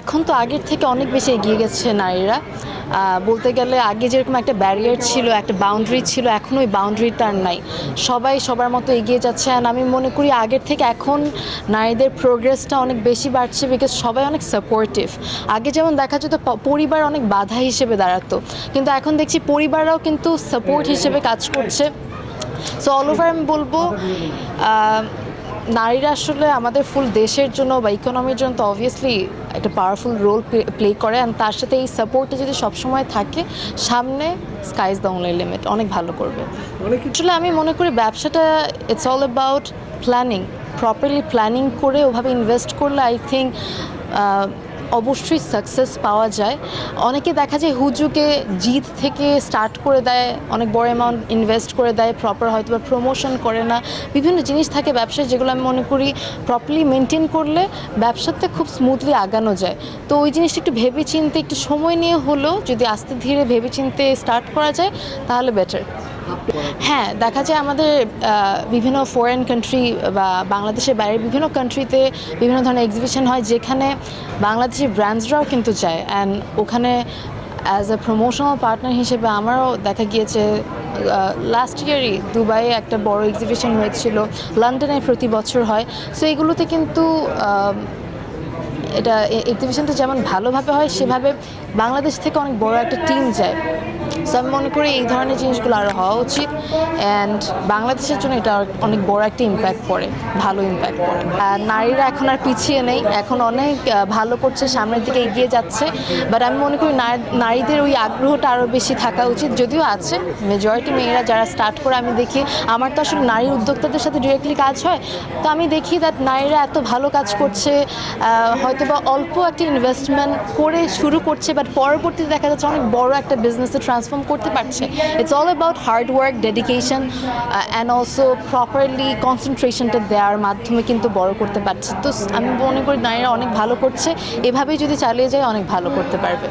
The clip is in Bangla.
এখন তো আগের থেকে অনেক বেশি এগিয়ে গেছে নারীরা। বলতে গেলে আগে যেরকম একটা ব্যারিয়ার ছিল, একটা বাউন্ডারি ছিল, এখন ওই বাউন্ডারিটা আর নাই। সবাই সবার মতো এগিয়ে যাচ্ছে অ্যান্ড আমি মনে করি আগের থেকে এখন নারীদের প্রোগ্রেসটা অনেক বেশি বাড়ছে বিকজ সবাই অনেক সাপোর্টিভ আগে যেমন দেখা যেত পরিবার অনেক বাধা হিসেবে দাঁড়াতো। কিন্তু এখন দেখছি পরিবাররাও কিন্তু সাপোর্ট হিসেবে কাজ করছে। সো অল ওভার আমি বলব নারীরা আসলে আমাদের ফুল দেশের জন্য বা ইকোনমির জন্য তো অবভিয়াসলি একটা পাওয়ারফুল রোল প্লে করে অ্যান্ড তার সাথে এই সাপোর্টে যদি সবসময় থাকে, সামনে স্কাইজ দ্য অনলি লিমিট অনেক ভালো করবে। আসলে আমি মনে করি ব্যবসাটা it's all about planning properly planning করে ওভাবে ইনভেস্ট করলে আই থিঙ্ক অবশ্যই সাকসেস পাওয়া যায়। অনেকে দেখা যায় হুজুকে জিত থেকে স্টার্ট করে দেয়, অনেক বড় অ্যামাউন্ট ইনভেস্ট করে দেয় প্রপার হয়তো বা প্রমোশন করে না। বিভিন্ন জিনিস থাকে ব্যবসায় যেগুলো আমি মনে করি প্রপারলি মেনটেন করলে ব্যবসাতে খুব স্মুথলি আগানো যায়। তো ওই জিনিসটা একটু ভেবে চিনতে একটু সময় নিয়ে হলেও যদি আস্তে ধীরে ভেবে চিনতে স্টার্ট করা যায়, তাহলে বেটার হ্যাঁ দেখা যায় আমাদের বিভিন্ন ফরেন কান্ট্রি বা বাংলাদেশের বাইরে বিভিন্ন কান্ট্রিতে বিভিন্ন ধরনের এক্সিবিশন হয় যেখানে বাংলাদেশি ব্র্যান্ডসরাও কিন্তু যায় অ্যান্ড ওখানে অ্যাজ এ প্রমোশনাল পার্টনার হিসেবে আমারও দেখা গিয়েছে লাস্ট ইয়ারই দুবাইয়ে একটা বড় এক্সিবিশন হয়েছিল, লন্ডনে প্রতি বছর হয়। সো এগুলোতে কিন্তু এটা এক্সিবিশনটা যেমন ভালোভাবে হয়, সেভাবে বাংলাদেশ থেকে অনেক বড় একটা টিম যায়। সো আমি মনে করি এই ধরনের জিনিসগুলো আরও হওয়া উচিত। অ্যান্ড বাংলাদেশের জন্য এটা অনেক বড় একটা ইম্প্যাক্ট পড়ে, ভালো ইম্প্যাক্ট পড়ে। আর নারীরা এখন আর পিছিয়ে নেই, এখন অনেক ভালো করছে, সামনের দিকে এগিয়ে যাচ্ছে। বাট আমি মনে করি নার- নারীদের ওই আগ্রহটা আরও বেশি থাকা উচিত, যদিও আছে। মেজরিটি মেয়েরা যারা স্টার্ট করে, আমি দেখি, আমার তো আসলে নারী উদ্যোক্তাদের সাথে ডিরেক্টলি কাজ হয়। তো আমি দেখি দ্যাট নারীরা এত ভালো কাজ করছে হয়তো বা অল্প একটা ইনভেস্টমেন্ট করে শুরু করছে বাট পরবর্তীতে দেখা যাচ্ছে অনেক বড় একটা বিজনেসে ট্রান্সফর্ম করতে পারছে। It's all about hard work dedication and also properly কনসেন্ট্রেশনটা দেওয়ার মাধ্যমে কিন্তু বড় করতে পারছে। তো আমি মনে করি নারীরা অনেক ভালো করছে। এভাবেই যদি চালিয়ে যায়, অনেক ভালো করতে পারবে।